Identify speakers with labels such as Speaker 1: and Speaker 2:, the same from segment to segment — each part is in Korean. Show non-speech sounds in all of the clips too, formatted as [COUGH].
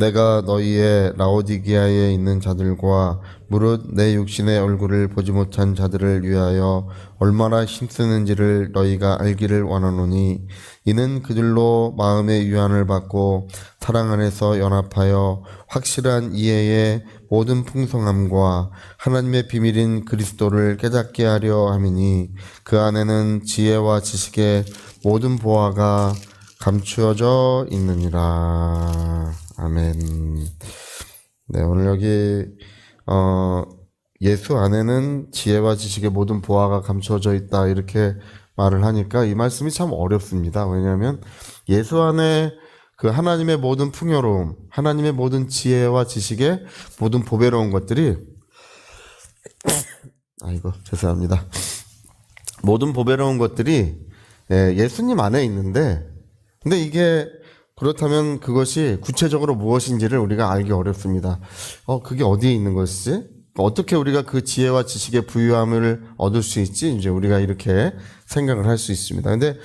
Speaker 1: 내가 너희의 라오디기아에 있는 자들과 무릇 내 육신의 얼굴을 보지 못한 자들을 위하여 얼마나 힘쓰는지를 너희가 알기를 원하노니 이는 그들로 마음의 유한을 받고 사랑 안에서 연합하여 확실한 이해의 모든 풍성함과 하나님의 비밀인 그리스도를 깨닫게 하려 함이니 그 안에는 지혜와 지식의 모든 보화가 감추어져 있느니라. 아멘. 네, 오늘 여기 어 예수 안에는 지혜와 지식의 모든 보화가 감추어져 있다 이렇게 말을 하니까 이 말씀이 참 어렵습니다. 왜냐하면 예수 안에 그 하나님의 모든 풍요로움, 하나님의 모든 지혜와 지식의 모든 보배로운 것들이 아이고 죄송합니다. 모든 보배로운 것들이 예, 예수님 안에 있는데 근데 이게 그렇다면 그것이 구체적으로 무엇인지를 우리가 알기 어렵습니다. 어, 그게 어디에 있는 것이지? 어떻게 우리가 그 지혜와 지식의 부유함을 얻을 수 있지? 이제 우리가 이렇게 생각을 할 수 있습니다. 근데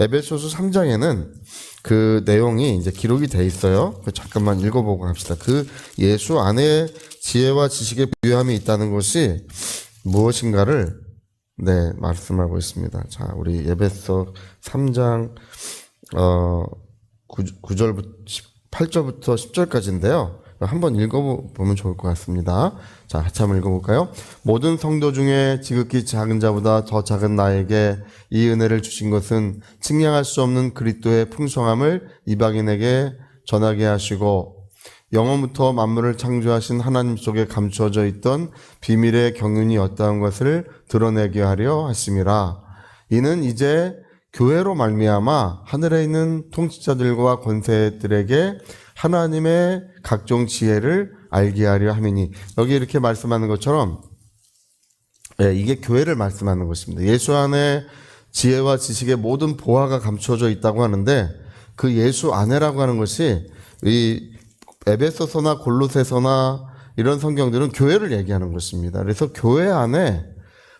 Speaker 1: 에베소서 3장에는 그 내용이 이제 기록이 돼 있어요. 그 잠깐만 읽어보고 갑시다. 그 예수 안에 지혜와 지식의 부유함이 있다는 것이 무엇인가를 네, 말씀하고 있습니다. 자, 우리 예배서 3장 어 9, 절부터 8절부터 10절까지인데요. 한번 읽어보면 좋을 것 같습니다. 자, 한번 읽어볼까요? 모든 성도 중에 지극히 작은 자보다 더 작은 나에게 이 은혜를 주신 것은 측량할 수 없는 그리스도의 풍성함을 이방인에게 전하게 하시고 영원부터 만물을 창조하신 하나님 속에 감추어져 있던 비밀의 경륜이 어떠한 것을 드러내게 하려 하심이라. 이는 이제 교회로 말미암아 하늘에 있는 통치자들과 권세들에게 하나님의 각종 지혜를 알게 하려 함이니 여기 이렇게 말씀하는 것처럼 예, 이게 교회를 말씀하는 것입니다. 예수 안에 지혜와 지식의 모든 보화가 감추어져 있다고 하는데 그 예수 안에라고 하는 것이 이 에베소서나 골로새서나 이런 성경들은 교회를 얘기하는 것입니다. 그래서 교회 안에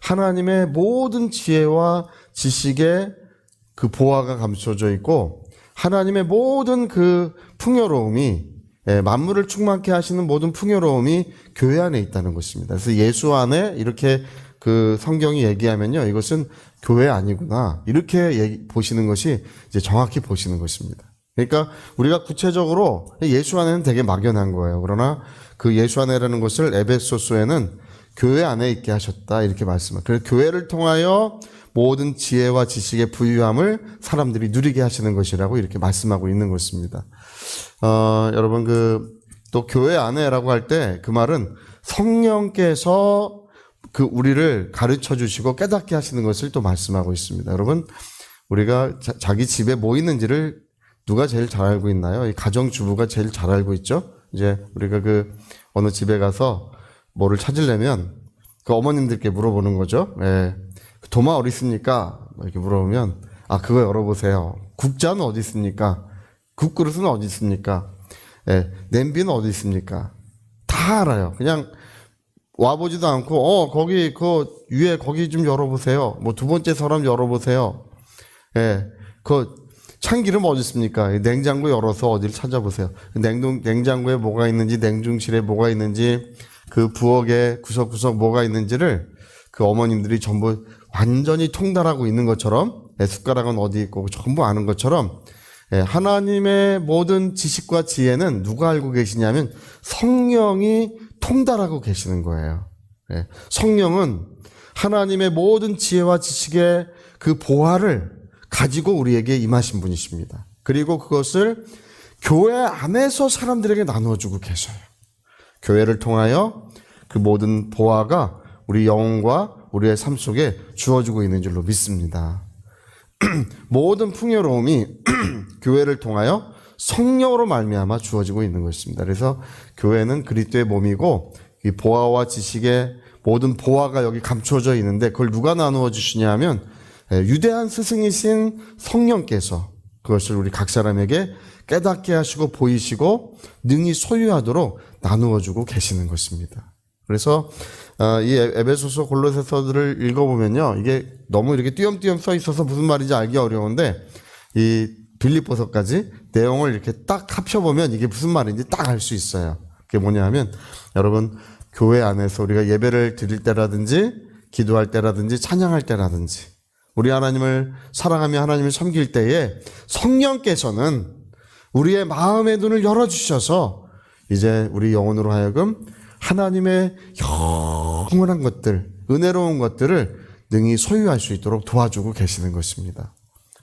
Speaker 1: 하나님의 모든 지혜와 지식의 그 보화가 감춰져 있고 하나님의 모든 그 풍요로움이 예, 만물을 충만케 하시는 모든 풍요로움이 교회 안에 있다는 것입니다. 그래서 예수 안에 이렇게 그 성경이 얘기하면요, 이것은 교회 아니구나 이렇게 얘기- 보시는 것이 이제 정확히 보시는 것입니다. 그러니까 우리가 구체적으로 예수 안에는 되게 막연한 거예요. 그러나 그 예수 안에라는 것을 에베소서에는 교회 안에 있게 하셨다 이렇게 말씀을. 그래서 교회를 통하여 모든 지혜와 지식의 부유함을 사람들이 누리게 하시는 것이라고 이렇게 말씀하고 있는 것입니다. 어, 여러분 그 또 교회 안에라고 할 때 그 말은 성령께서 그 우리를 가르쳐 주시고 깨닫게 하시는 것을 또 말씀하고 있습니다. 여러분 우리가 자, 기 집에 뭐 있는지를 누가 제일 잘 알고 있나요? 이 가정 주부가 제일 잘 알고 있죠. 이제 우리가 그 어느 집에 가서 뭐를 찾으려면 그 어머님들께 물어보는 거죠. 예. 그 도마 어디 있습니까? 뭐 이렇게 물어보면 아 그거 열어보세요. 국자는 어디 있습니까? 국그릇은 어디 있습니까? 예. 냄비는 어디 있습니까? 다 알아요. 그냥 와보지도 않고 어 거기 그 위에 거기 좀 열어보세요. 뭐 두 번째 사람 열어보세요. 예, 그 참기름 어디 있습니까? 이 냉장고 열어서 어디를 찾아보세요. 냉동 냉장고에 뭐가 있는지, 냉중실에 뭐가 있는지, 그 부엌에 구석구석 뭐가 있는지를 그 어머님들이 전부 완전히 통달하고 있는 것처럼 예, 숟가락은 어디 있고 전부 아는 것처럼 예, 하나님의 모든 지식과 지혜는 누가 알고 계시냐면 성령이 통달하고 계시는 거예요. 예, 성령은 하나님의 모든 지혜와 지식의 그 보화를 가지고 우리에게 임하신 분이십니다. 그리고 그것을 교회 안에서 사람들에게 나누어주고 계셔요. 교회를 통하여 그 모든 보화가 우리 영혼과 우리의 삶 속에 주어지고 있는 줄로 믿습니다. [CLEARS THROAT] 모든 풍요로움이 [CLEARS THROAT] 교회를 통하여 성령으로 말미암아 주어지고 있는 것입니다. 그래서 교회는 그리스도의 몸이고 이 보화와 지식의 모든 보화가 여기 감추어져 있는데 그걸 누가 나누어 주시냐 하면 예, 유대한 스승이신 성령께서 그것을 우리 각 사람에게 깨닫게 하시고 보이시고 능히 소유하도록 나누어 주고 계시는 것입니다. 그래서 어, 이 에베소서 골로새서들을 읽어보면요, 이게 너무 이렇게 띄엄띄엄 써 있어서 무슨 말인지 알기 어려운데 이 빌립보서까지 내용을 이렇게 딱 합쳐보면 이게 무슨 말인지 딱 알 수 있어요. 그게 뭐냐면 여러분 교회 안에서 우리가 예배를 드릴 때라든지 기도할 때라든지 찬양할 때라든지 우리 하나님을 사랑하며 하나님을 섬길 때에 성령께서는 우리의 마음의 눈을 열어주셔서 이제 우리 영혼으로 하여금 하나님의 영원한 것들, 은혜로운 것들을 능히 소유할 수 있도록 도와주고 계시는 것입니다.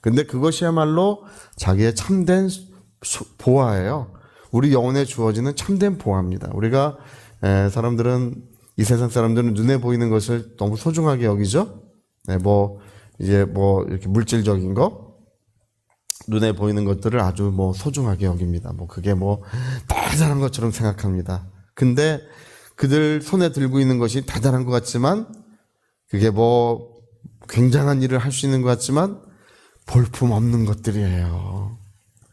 Speaker 1: 근데 그것이야말로 자기의 참된 소- 보화예요. 우리 영혼에 주어지는 참된 보화입니다. 우리가 에, 사람들은 이 세상 사람들은 눈에 보이는 것을 너무 소중하게 여기죠. 네, 뭐 이제 뭐 이렇게 물질적인 거 눈에 보이는 것들을 아주 뭐 소중하게 여깁니다. 뭐 그게 뭐 대단한 것처럼 생각합니다. 근데 그들 손에 들고 있는 것이 대단한 것 같지만 그게 뭐 굉장한 일을 할 수 있는 것 같지만 볼품 없는 것들이에요.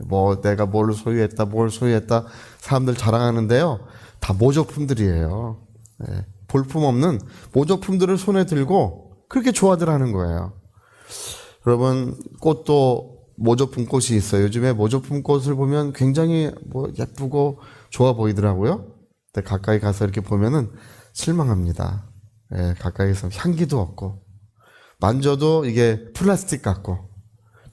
Speaker 1: 뭐 내가 뭘 소유했다, 뭘 소유했다 사람들 자랑하는데요. 다 모조품들이에요. 예, 볼품 없는 모조품들을 손에 들고 그렇게 좋아들 하는 거예요. 여러분 꽃도 모조품 꽃이 있어요. 요즘에 모조품 꽃을 보면 굉장히 뭐 예쁘고 좋아 보이더라고요. 근데 가까이 가서 이렇게 보면은 실망합니다. 예, 가까이서 향기도 없고 만져도 이게 플라스틱 같고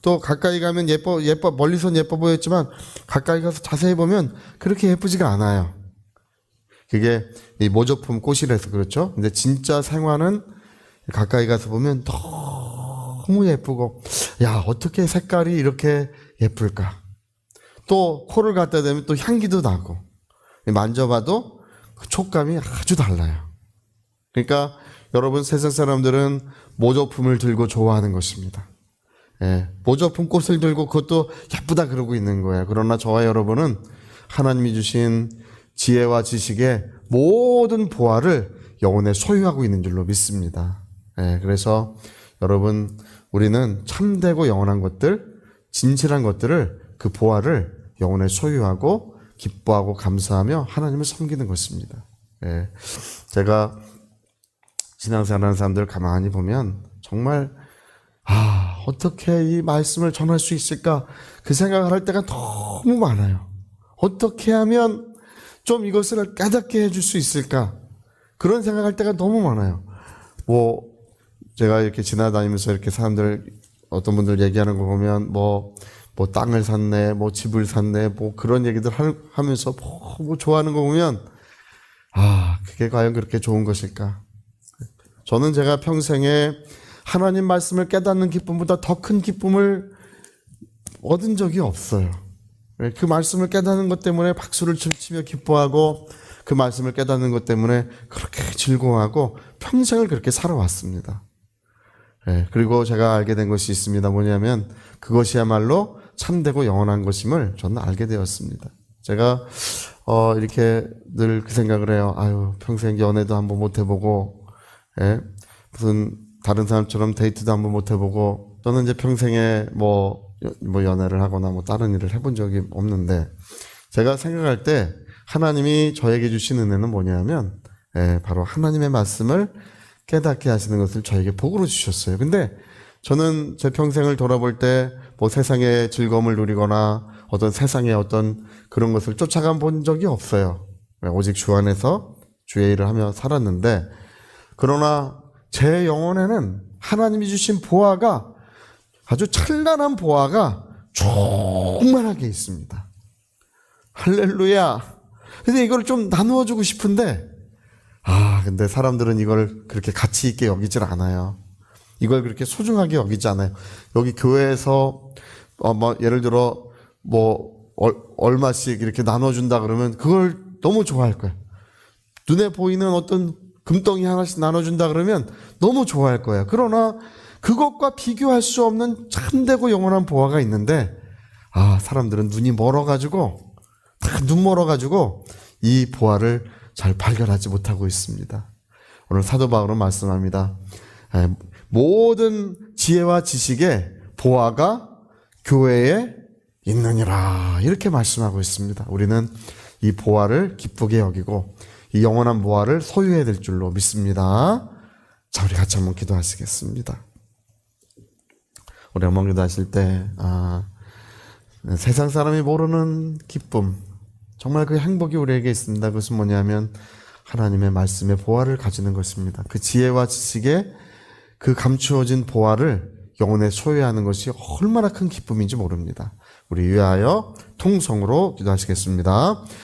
Speaker 1: 또 가까이 가면 예뻐 예뻐 멀리선 예뻐 보였지만 가까이 가서 자세히 보면 그렇게 예쁘지가 않아요. 그게 이 모조품 꽃이라서 그렇죠. 근데 진짜 생화는 가까이 가서 보면 너무 예쁘고 야 어떻게 색깔이 이렇게 예쁠까? 또 코를 갖다 대면 또 향기도 나고 만져봐도 그 촉감이 아주 달라요. 그러니까 여러분 세상 사람들은 모조품을 들고 좋아하는 것입니다. 예, 모조품 꽃을 들고 그것도 예쁘다 그러고 있는 거예요. 그러나 저와 여러분은 하나님이 주신 지혜와 지식의 모든 보화를 영혼에 소유하고 있는 줄로 믿습니다. 예, 그래서 여러분 우리는 참되고 영원한 것들, 진실한 것들을 그 보화를 영혼에 소유하고 기뻐하고 감사하며 하나님을 섬기는 것입니다. 예, 제가 신앙생활하는 사람들 가만히 보면 정말 아 어떻게 이 말씀을 전할 수 있을까 그 생각을 할 때가 너무 많아요. 어떻게 하면 좀 이것을 깨닫게 해줄 수 있을까 그런 생각할 때가 너무 많아요. 뭐 제가 이렇게 지나다니면서 이렇게 사람들 어떤 분들 얘기하는 거 보면 뭐, 뭐 땅을 샀네, 뭐 집을 샀네, 뭐 그런 얘기들 하- 하면서 뭐, 뭐 좋아하는 거 보면 아, 그게 과연 그렇게 좋은 것일까? 저는 제가 평생에 하나님 말씀을 깨닫는 기쁨보다 더 큰 기쁨을 얻은 적이 없어요. 그 말씀을 깨닫는 것 때문에 박수를 치며 기뻐하고 그 말씀을 깨닫는 것 때문에 그렇게 즐거워하고 평생을 그렇게 살아왔습니다. 예, 그리고 제가 알게 된 것이 있습니다. 뭐냐면 그것이야말로 참되고 영원한 것임을 저는 알게 되었습니다. 제가 어, 이렇게 늘 그 생각을 해요. 아유 평생 연애도 한번 못 해보고 예, 무슨 다른 사람처럼 데이트도 한번 못 해보고 저는 이제 평생에 뭐, 여- 뭐 연애를 하거나 뭐 다른 일을 해본 적이 없는데 제가 생각할 때 하나님이 저에게 주신 은혜는 뭐냐면 예, 바로 하나님의 말씀을 깨닫게 하시는 것을 저에게 복으로 주셨어요. 근데 저는 제 평생을 돌아볼 때 뭐 세상의 즐거움을 누리거나 어떤 세상의 어떤 그런 것을 쫓아가 본 적이 없어요. 예, 오직 주 안에서 주의 일을 하며 살았는데 그러나 제 영혼에는 하나님이 주신 보화가 아주 찬란한 보화가 충만하게 있습니다. 할렐루야. 근데 이걸 좀 나누어 주고 싶은데 아, 근데 사람들은 이걸 그렇게 가치 있게 여기질 않아요. 이걸 그렇게 소중하게 여기지 않아요. 여기 교회에서 어, 뭐 예를 들어 뭐 얼, 얼마씩 이렇게 나눠준다 그러면 그걸 너무 좋아할 거예요. 눈에 보이는 어떤 금덩이 하나씩 나눠준다 그러면 너무 좋아할 거예요. 그러나 그것과 비교할 수 없는 참되고 영원한 보화가 있는데 아 사람들은 눈이 멀어가지고 다 눈 멀어가지고 이 보화를 잘 발견하지 못하고 있습니다. 오늘 사도 바울은 말씀합니다. 에, 모든 지혜와 지식의 보화가 교회에 있느니라 이렇게 말씀하고 있습니다. 우리는 이 보화를 기쁘게 여기고 이 영원한 보화를 소유해야 될 줄로 믿습니다. 자, 우리 같이 한번 기도하시겠습니다. 우리 한번 기도하실 때, 아, 네, 세상 사람이 모르는 기쁨. 정말 그 행복이 우리에게 있습니다. 그것은 뭐냐면 하나님의 말씀의 보화를 가지는 것입니다. 그 지혜와 지식의 그 감추어진 보화를 영혼에 소유하는 것이 얼마나 큰 기쁨인지 모릅니다. 우리 위하여 통성으로 기도하시겠습니다.